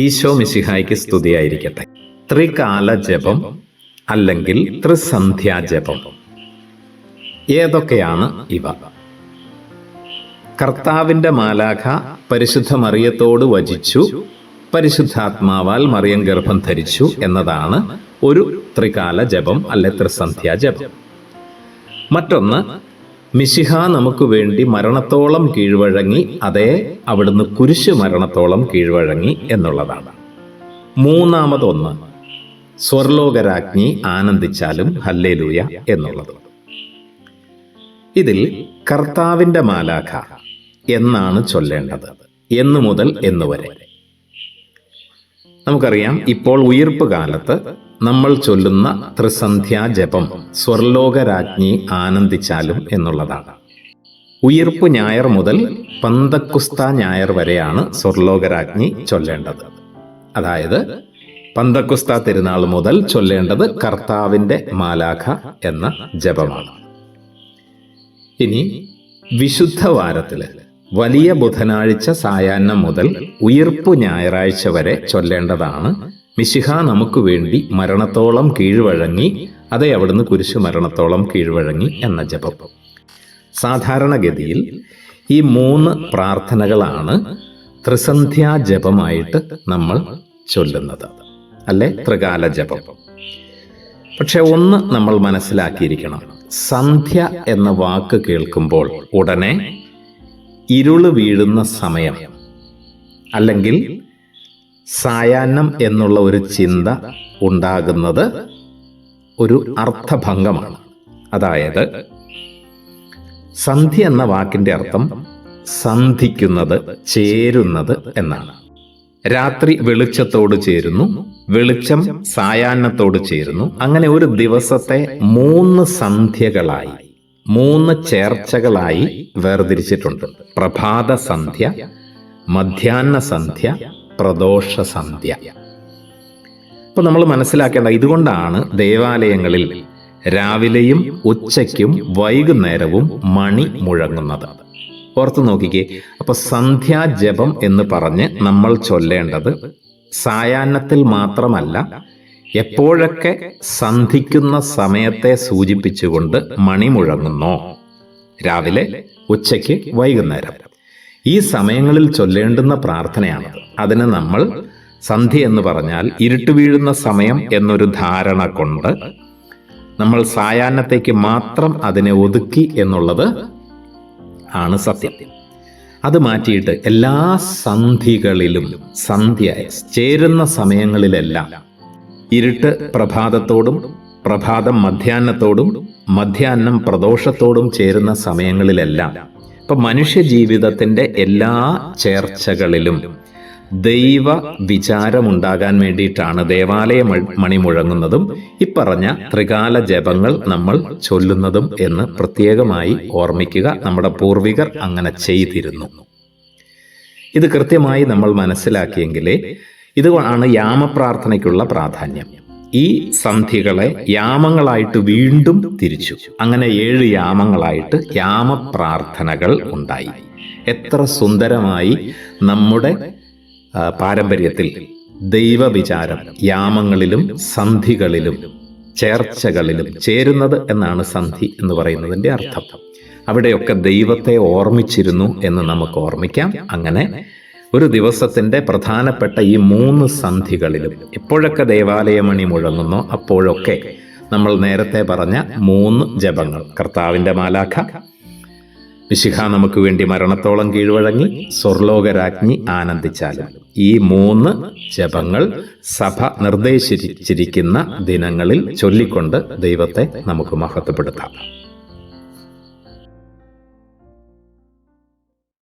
ഈശോ മിശിഹായ്ക്ക് സ്തുതിയായിരിക്കട്ടെ. ത്രികാല ജപം അല്ലെങ്കിൽ ത്രിസന്ധ്യാ ജപം ഏതൊക്കെയാണ് ഇവ? കർത്താവിന്റെ മാലാഖ പരിശുദ്ധ മറിയത്തോട് വചിച്ചു പരിശുദ്ധാത്മാവാൽ മറിയം ഗർഭം ധരിച്ചു എന്നതാണ് ഒരു ത്രികാല ജപം അല്ലെ ത്രിസന്ധ്യാ ജപം മറ്റൊന്ന് മിശിഹ നമുക്ക് വേണ്ടി മരണത്തോളം കീഴ്വഴങ്ങി അതേ അവിടുന്ന് കുരിശ് മരണത്തോളം കീഴ്വഴങ്ങി എന്നുള്ളതാണ്. മൂന്നാമതൊന്ന് സ്വർലോകരാജ്ഞി ആനന്ദിച്ചാലും ഹല്ലേലൂയ എന്നുള്ളത്. ഇതിൽ കർത്താവിന്റെ മാലാഖ എന്നാണ് ചൊല്ലേണ്ടത് എന്നു മുതൽ എന്നുവരെ നമുക്കറിയാം ഇപ്പോൾ ഉയർപ്പ് കാലത്ത് നമ്മൾ ചൊല്ലുന്ന ത്രിസന്ധ്യാ ജപം സ്വർലോകരാജ്ഞി ആനന്ദിച്ചാലും എന്നുള്ളതാണ്. ഉയിർപ്പ് ഞായർ മുതൽ പന്തക്കുസ്ത ഞായർ വരെയാണ് സ്വർലോകരാജ്ഞി ചൊല്ലേണ്ടത്. അതായത് പന്തക്കുസ്ത തിരുനാൾ മുതൽ ചൊല്ലേണ്ടത് കർത്താവിന്റെ മാലാഖ എന്ന ജപമാണ്. ഇനി വിശുദ്ധ വാരത്തിൽ വലിയ ബുധനാഴ്ച സായാഹ്നം മുതൽ ഉയർപ്പു ഞായറാഴ്ച വരെ ചൊല്ലേണ്ടതാണ് മിശിഹ നമുക്ക് വേണ്ടി മരണത്തോളം കീഴ്വഴങ്ങി അതേ അവിടുന്ന് കുരിശു മരണത്തോളം കീഴ്വഴങ്ങി എന്ന ജപം. സാധാരണഗതിയിൽ ഈ മൂന്ന് പ്രാർത്ഥനകളാണ് ത്രിസന്ധ്യാ ജപമായിട്ട് നമ്മൾ ചൊല്ലുന്നത്. അല്ലെ? ത്രികാല ജപം. പക്ഷെ ഒന്ന് നമ്മൾ മനസ്സിലാക്കിയിരിക്കണം. സന്ധ്യ എന്ന വാക്ക് കേൾക്കുമ്പോൾ ഉടനെ ഇരുൾ വീഴുന്ന സമയം അല്ലെങ്കിൽ സായാഹ്നം എന്നുള്ള ഒരു ചിന്ത ഉണ്ടാകുന്നത് ഒരു അർത്ഥഭംഗമാണ്. അതായത് സന്ധി എന്ന വാക്കിന്റെ അർത്ഥം സന്ധിക്കുന്നത് ചേരുന്നത് എന്നാണ്. രാത്രി വെളിച്ചത്തോട് ചേരുന്നു വെളിച്ചം സായാഹ്നത്തോട് ചേരുന്നു. അങ്ങനെ ഒരു ദിവസത്തെ മൂന്ന് സന്ധ്യകളായി മൂന്ന് ചേർച്ചകളായി വേർതിരിച്ചിട്ടുണ്ട്. പ്രഭാത സന്ധ്യ മധ്യാഹ്ന സന്ധ്യ പ്രദോഷ സന്ധ്യ അപ്പൊ നമ്മൾ മനസ്സിലാക്കേണ്ട ഇതുകൊണ്ടാണ് ദേവാലയങ്ങളിൽ രാവിലെയും ഉച്ചയ്ക്കും വൈകുന്നേരവും മണി മുഴങ്ങുന്നത്. ഓർത്തു നോക്കിക്കേ അപ്പൊ സന്ധ്യാജപം എന്ന് പറഞ്ഞ് നമ്മൾ ചൊല്ലേണ്ടത് സായാഹ്നത്തിൽ മാത്രമല്ല എപ്പോഴൊക്കെ സന്ധിക്കുന്ന സമയത്തെ സൂചിപ്പിച്ചുകൊണ്ട് മണി മുഴങ്ങുന്നോ? രാവിലെ ഉച്ചയ്ക്ക് വൈകുന്നേരം. ഈ സമയങ്ങളിൽ ചൊല്ലേണ്ടുന്ന പ്രാർത്ഥനയാണ്. അതിന് നമ്മൾ സന്ധ്യ എന്ന് പറഞ്ഞാൽ ഇരുട്ട് വീഴുന്ന സമയം എന്നൊരു ധാരണ കൊണ്ട് നമ്മൾ സായാഹ്നത്തേക്ക് മാത്രം അതിനെ ഒതുക്കി എന്നുള്ളത് ആണ് സത്യം. അത് മാറ്റിയിട്ട് എല്ലാ സന്ധികളിലും സന്ധ്യ ചേരുന്ന സമയങ്ങളിലെല്ലാം ഇരുട്ട് പ്രഭാതത്തോടും പ്രഭാതം മധ്യാഹ്നത്തോടും മധ്യാഹ്നം പ്രദോഷത്തോടും ചേരുന്ന സമയങ്ങളിലെല്ലാം ഇപ്പൊ മനുഷ്യ ജീവിതത്തിന്റെ എല്ലാ ചേർച്ചകളിലും ദൈവ വിചാരമുണ്ടാകാൻ വേണ്ടിയിട്ടാണ് ദേവാലയ മണി മുഴങ്ങുന്നതും ഇപ്പറഞ്ഞ ത്രികാല ജപങ്ങൾ നമ്മൾ ചൊല്ലുന്നതും എന്ന് പ്രത്യേകമായി ഓർമ്മിക്കുക നമ്മുടെ പൂർവികർ അങ്ങനെ ചെയ്തിരുന്നു. ഇത് കൃത്യമായി നമ്മൾ മനസ്സിലാക്കിയെങ്കിലേ ഇതാണ് യാമപ്രാർത്ഥനയ്ക്കുള്ള പ്രാധാന്യം. ഈ സന്ധികളെ യാമങ്ങളായിട്ട് വീണ്ടും തിരിച്ചു. അങ്ങനെ ഏഴ് യാമങ്ങളായിട്ട് യാമപ്രാർത്ഥനകൾ ഉണ്ടായി. എത്ര സുന്ദരമായി നമ്മുടെ പാരമ്പര്യത്തിൽ ദൈവവിചാരം യാമങ്ങളിലും സന്ധികളിലും ചേർച്ചകളിലും ചേരുന്നത് എന്നാണ് സന്ധി എന്ന് പറയുന്നതിന്റെ അർത്ഥം. അവിടെയൊക്കെ ദൈവത്തെ ഓർമ്മിച്ചിരുന്നു എന്ന് നമുക്ക് ഓർമ്മിക്കാം. അങ്ങനെ ഒരു ദിവസത്തിന്റെ പ്രധാനപ്പെട്ട ഈ മൂന്ന് സന്ധികളിലും എപ്പോഴൊക്കെ ദേവാലയമണി മുഴങ്ങുന്നോ. അപ്പോഴൊക്കെ നമ്മൾ നേരത്തെ പറഞ്ഞ മൂന്ന് ജപങ്ങൾ. കർത്താവിന്റെ മാലാഖ വിശിഖ നമുക്ക് വേണ്ടി മരണത്തോളം കീഴ്വഴങ്ങി സ്വർലോകരാജ്ഞി ആനന്ദിച്ചാലും ഈ മൂന്ന് ജപങ്ങൾ സഭ നിർദ്ദേശിച്ചിരിക്കുന്ന ദിനങ്ങളിൽ ചൊല്ലിക്കൊണ്ട് ദൈവത്തെ നമുക്ക് മഹത്വപ്പെടുത്താം.